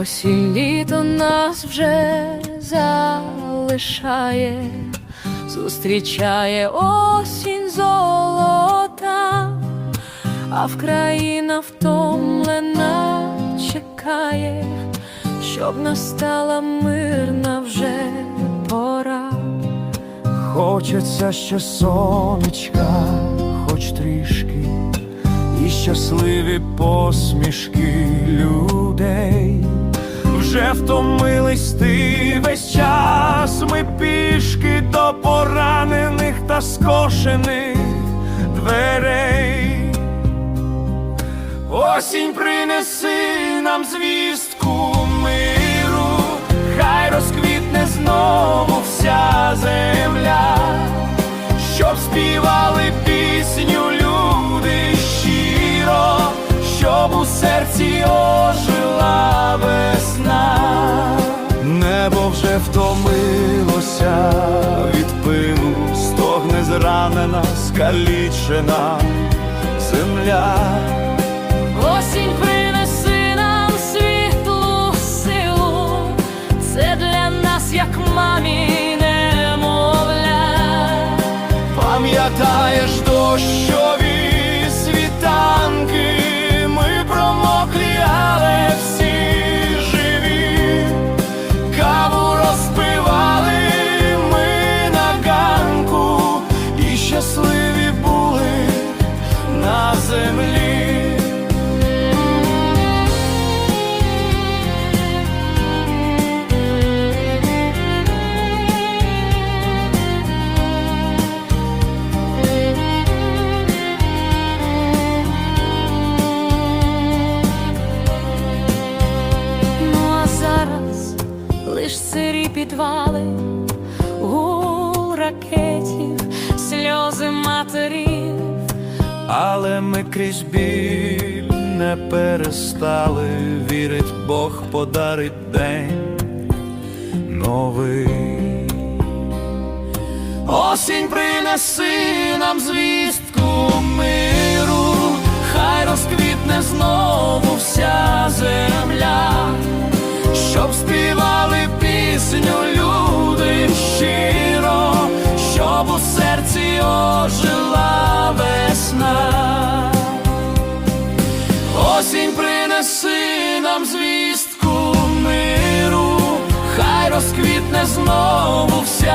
Осінь літо нас вже залишає, зустрічає осінь золота, а Вкраїна втомлена чекає, щоб настала мирна вже пора. Хочеться ще сонечка, хоч трішки, і щасливі посмішки втомились ти. Весь час ми пішки до поранених та скошених дверей. Осінь принеси нам звістку миру, хай розквітне знову вся земля, щоб співали пісню люди щиро, щоб у серці вже втомилося від пилу, стогне зранена, скалічена земля. Осінь принеси нам світлу силу, це для нас як мамі немовля. Пам'ятаєш дощові лиш сирі підвали, гул ракетів, сльози матерів. Але ми крізь біль не перестали вірить, Бог подарить день новий. Осінь принеси нам звістку миру, хай розквітне знову знову вся.